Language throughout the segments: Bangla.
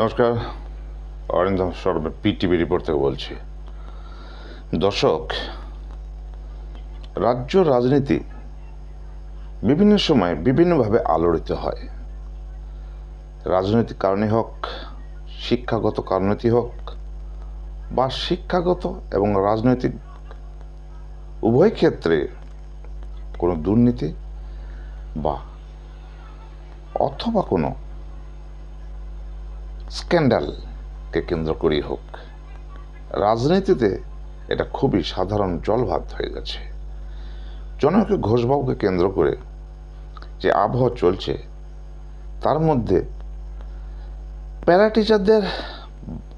নমস্কার। অরিন্দম সরবের পিটিভি রিপোর্ট থেকে বলছি। দর্শক, রাজ্য রাজনীতি বিভিন্ন সময় বিভিন্নভাবে আলোড়িত হয়। রাজনৈতিক কারণে হোক, শিক্ষাগত কারণেই হোক, বা শিক্ষাগত এবং রাজনৈতিক উভয় ক্ষেত্রে কোনো দুর্নীতি বা অথবা কোনো স্ক্যান্ডালকে কেন্দ্র করেই হোক। রাজনীতিতে এটা খুবই সাধারণ জলভাত হয়ে গেছে। জনকে ঘোষবাবুকে কেন্দ্র করে যে আবহাওয়া চলছে, তার মধ্যে প্যারা টিচারদের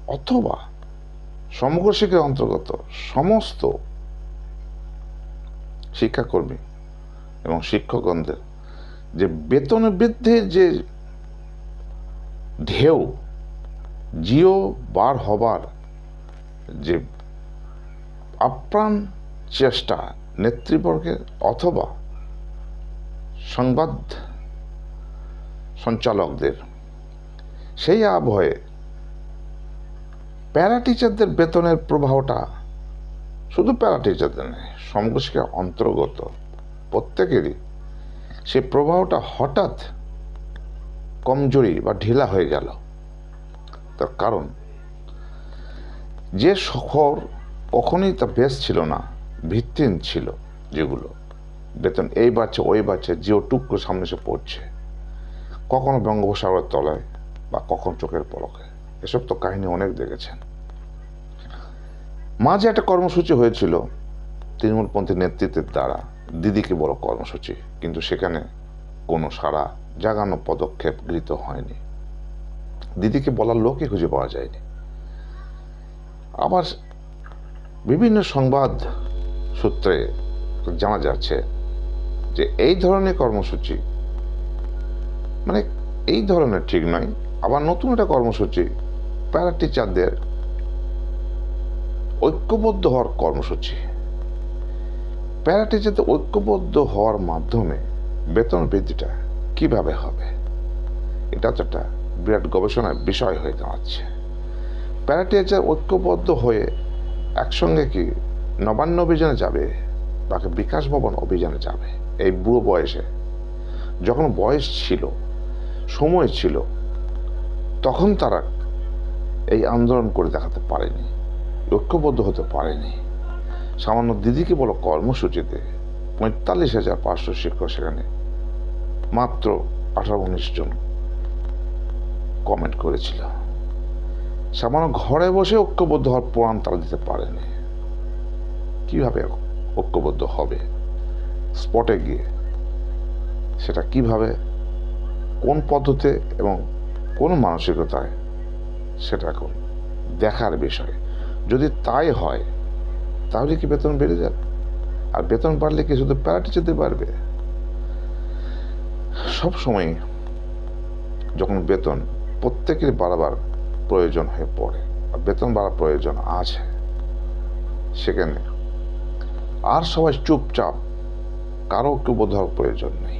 অথবা সমগ্র শিক্ষার অন্তর্গত সমস্ত শিক্ষাকর্মী এবং শিক্ষকগণদের যে বেতন বৃদ্ধির যে ঢেউ জিও বার হবার যে আপ্রাণ চেষ্টা নেতৃবর্গের অথবা সংবাদ সঞ্চালকদের, সেই আবহে প্যারা টিচারদের বেতনের প্রবাহটা শুধু প্যারা টিচারদের নয় সমগ্র অন্তর্গত প্রত্যেকেরই সে প্রবাহটা হঠাৎ কমজোরি বা ঢিলা হয়ে গেল। তার কারণ, যে শহর কখনোই তা বেশ ছিল না, ভিত্তিহীন ছিল যেগুলো। বেতন এই বাচ্চা ওই বাচ্চা জিও টুক করে সামনে এসে পড়ছে। কখনো বঙ্গোপসাগরের তলায় বা কখনো চোখের পলকে। এসব তো কাহিনী অনেক দেখেছেন। মাঝে একটা কর্মসূচি হয়েছিল, তৃণমূলপন্থী নেতৃত্বের দ্বারা, দিদিকে বড় কর্মসূচি। কিন্তু সেখানে কোনো সারা জাগানো পদক্ষেপ গৃহীত হয়নি। দিদিকে বলার লোকই খুঁজে পাওয়া যায়নি। আবার বিভিন্ন সংবাদ সূত্রে জানা যাচ্ছে যে এই ধরনের কর্মসূচি মানে এই ধরনের ঠিক নয়, আবার নতুন একটা কর্মসূচি প্যারা টিচারদের ঐক্যবদ্ধ হওয়ার কর্মসূচি। প্যারা টিচারদের ঐক্যবদ্ধ হওয়ার মাধ্যমে বেতন বৃদ্ধিটা কীভাবে হবে? এটা তো একটা বিরাট গবেষণার বিষয় হয়ে দাঁড়াচ্ছে। প্যারা টিচার ঐক্যবদ্ধ হয়ে একসঙ্গে কি নবান্ন অভিযানে যাবে তাকে বিকাশ ভবন অভিযানে যাবে? এই বুড়ো বয়সে যখন বয়স ছিল, সময় ছিল, তখন তারা এই আন্দোলন করে দেখাতে পারেনি, ঐক্যবদ্ধ হতে পারেনি। সামান্য দিদিকে বলো কর্মসূচিতে পঁয়তাল্লিশ হাজার পাঁচশো শিক্ষক সেখানে মাত্র আঠারো উনিশ জন কমেন্ট করেছিল। সামান্য ঘরে বসে ঐক্যবদ্ধ হওয়ার প্রমাণ তারা দিতে পারেনি। কীভাবে ঐক্যবদ্ধ হবে? স্পটে গিয়ে সেটা কীভাবে, কোন পদ্ধতি এবং কোন মানসিকতায়, সেটা এখন দেখার বিষয়। যদি তাই হয়, তাহলে কি বেতন বেড়ে যাবে? আর বেতন বাড়লে কি শুধু প্যারাটি যেতে পারবে? সব সময় যখন বেতন প্রত্যেকের বাড়াবার প্রয়োজন হয়ে পড়ে আর বেতন বাড়ার প্রয়োজন আছে। সেখানে আর সবাই চুপচাপ, কারও কেউ বোধ হওয়ার প্রয়োজন নেই।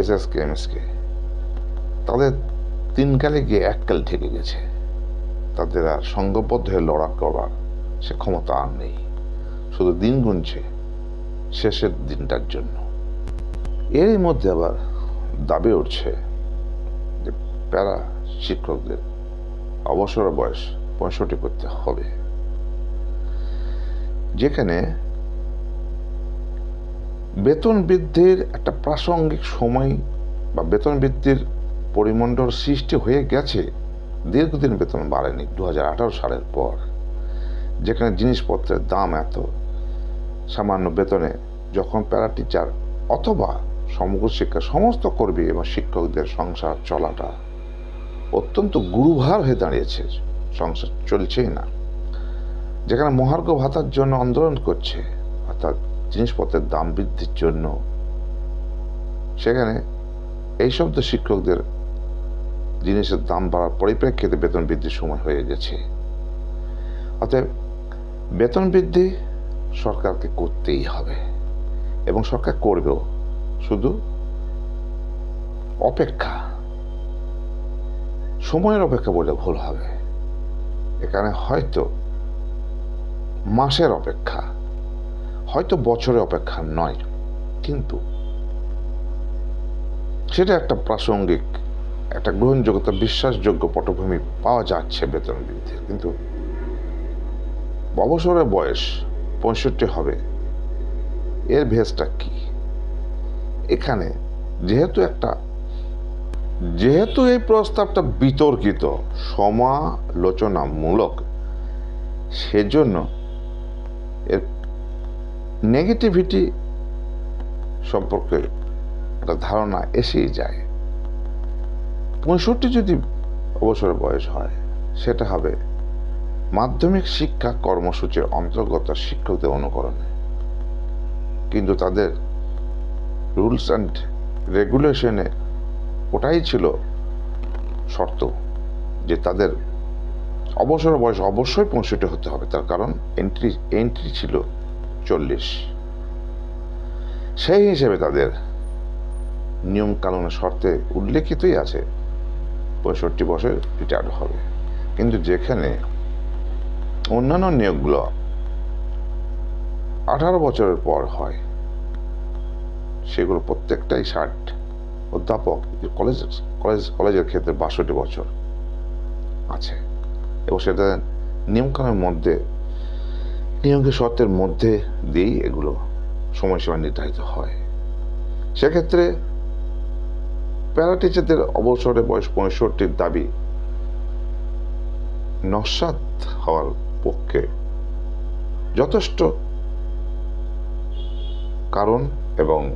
S S K M S K, তাদের তিনকালে গিয়ে এককাল ঠেকে গেছে। তাদের আর সঙ্গবদ্ধ হয়ে লড়া করার সে ক্ষমতা আর নেই। শুধু দিন গুনছে শেষের দিনটার জন্য। এরই মধ্যে আবার দাবি উঠছে প্যারা শিক্ষকদের। অবসর বয়স পঁয়ষট্টি করতে হবে। যেখানে বেতন বৃদ্ধির একটা প্রাসঙ্গিক সময় বা বেতন বৃদ্ধির পরিমণ্ডল সৃষ্টি হয়ে গেছে, দীর্ঘদিন বেতন বাড়েনি দু হাজার আঠারো সালের পর। যেখানে জিনিসপত্রের দাম এত, সামান্য বেতনে যখন প্যারা টিচার অথবা সমগ্র শিক্ষা সমস্ত কর্মী এবং শিক্ষকদের সংসার চলাটা অত্যন্ত গুরুভার হয়ে দাঁড়িয়েছে। সংসার চলছেই না। যেখানে মহার্ঘ ভাতার জন্য আন্দোলন করছে অর্থাৎ জিনিসপত্রের দাম বৃদ্ধির জন্য, সেখানে এই তো শিক্ষকদের জিনিসের দাম বাড়ার পরিপ্রেক্ষিতে বেতন বৃদ্ধির সময় হয়ে গেছে। অতএব বেতন বৃদ্ধি সরকারকে করতেই হবে এবং সরকার করবেও। শুধু অপেক্ষা। সময়ের অপেক্ষা বলে ভুল হবে। এখানে হয়তো মাসের অপেক্ষা, হয়তো বছরের অপেক্ষা নয়, কিন্তু সেটা একটা প্রাসঙ্গিক, একটা গ্রহণযোগ্যতা বিশ্বাসযোগ্য পটভূমি পাওয়া যাচ্ছে বেতন বৃদ্ধির কিন্তু অবসরের বয়স পঁয়ষট্টি হবে, এর ভেজটা কি? এখানে যেহেতু একটা যেহেতু এই প্রস্তাবটা বিতর্কিত, সমালোচনামূলক, সেজন্য এর নেগেটিভিটি সম্পর্কে একটা ধারণা এসেই যায়। পঁয়ষট্টি যদি অবসর বয়স হয়, সেটা হবে মাধ্যমিক শিক্ষা কর্মসূচির অন্তর্গত শিক্ষকদের অনুকরণে। কিন্তু তাদের রুলস অ্যান্ড রেগুলেশনে ওটাই ছিল শর্ত যে তাদের অবসর বয়স অবশ্যই পঁয়ষট্টি হতে হবে। তার কারণ এন্ট্রি এন্ট্রি ছিল চল্লিশ। সেই হিসেবে তাদের নিয়ম কানুনের শর্তে উল্লেখিতই আছে, পঁয়ষট্টি বছর রিটায়ার্ড হবে। কিন্তু যেখানে অন্যান্য নিয়োগগুলো আঠারো বছরের পর হয়, সেগুলো প্রত্যেকটাই ষাট। অধ্যাপক কলেজ কলেজ কলেজের ক্ষেত্রে বাষট্টি বছর আছে। এবং সেটা নিয়মকানুনের মধ্যে, নিয়মকে শর্তের মধ্যে দিয়েই এগুলো সময়সীমা নির্ধারিত হয়। সেক্ষেত্রে প্যারা টিচারদের অবসরে বয়স পঁয়ষট্টির দাবি নস্বাত হওয়ার পক্ষে যথেষ্ট কারণ এবং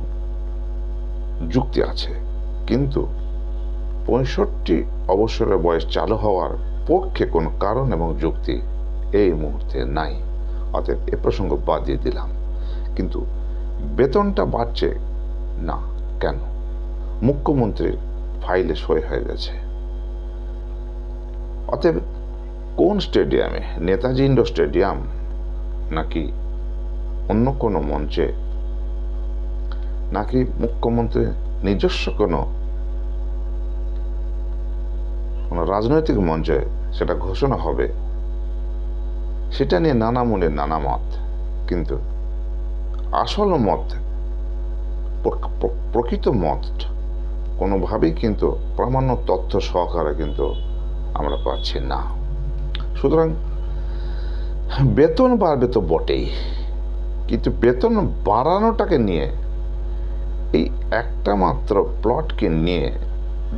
যুক্তি আছে। কিন্তু পঁয়ষট্টি অবসরের বয়স চালু হওয়ার পক্ষে কোনো কারণ এবং যুক্তি এই মুহূর্তে নাই। অতএব এ প্রসঙ্গ বাদ দিয়ে দিলাম। কিন্তু বেতনটা বাড়ছে না কেন? মুখ্যমন্ত্রীর ফাইলে সই হয়ে গেছে। অতএব কোন স্টেডিয়ামে নেতাজি ইন্ডোর স্টেডিয়াম নাকি অন্য কোনো মঞ্চে নাকি মুখ্যমন্ত্রীর নিজস্ব কোনো কোনো রাজনৈতিক মঞ্চে সেটা ঘোষণা হবে? সেটা নিয়ে নানা মনে নানা মত। কিন্তু আসল মত, প্র- প্র- প্রকৃত মত কোনোভাবেই কিন্তু প্রামাণ্য তথ্য সহকারে কিন্তু আমরা পাচ্ছি না। সুতরাং বেতন বাড়বে তো বটেই। কিন্তু বেতন বাড়ানোটাকে নিয়ে এই একটা মাত্র প্লটকে নিয়ে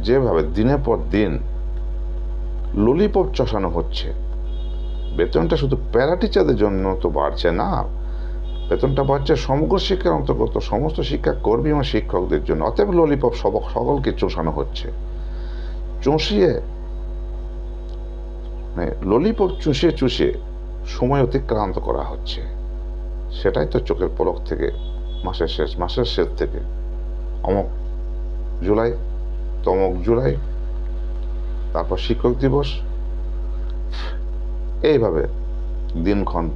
যেভাবে দিনের পর দিন ললিপপ চষানো হচ্ছে, বেতনটা শুধু প্যারা টিচারদের জন্য তো বাড়ছে না। বেতনটা বাড়ছে সমগ্র শিক্ষার অন্তর্গত, সমস্ত শিক্ষা কর্মী এবং শিক্ষকদের জন্য। অতএব ললিপপ সব সকলকে চষানো হচ্ছে। চষিয়ে মানে ললিপপ চুষিয়ে চুষিয়ে সময় অতিক্রান্ত করা হচ্ছে। সেটাই তো চোখের পলক থেকে, মাসের শেষ মাসের শেষ থেকে। অমক জুলাই, তমক জুলাই, তারপর শিক্ষক দিবস। এইভাবে দিনক্ষণ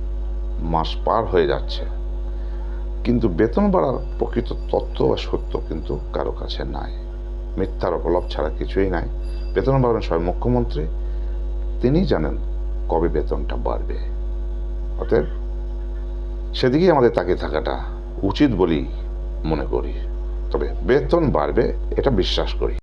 মাস পার হয়ে যাচ্ছে। কিন্তু বেতন বাড়ার প্রকৃত তত্ত্ব বা সত্য কিন্তু কারও কাছে নাই। মিথ্যার অপলব ছাড়া কিছুই নাই। বেতন বাড়বেন স্বয়ং মুখ্যমন্ত্রী তিনিই জানেন কবে বেতনটা বাড়বে। অতএব সেদিকেই আমাদের তাকিয়ে থাকাটা উচিত বলেই মনে করি। তবে বেতন বাড়বে এটা বিশ্বাস করি।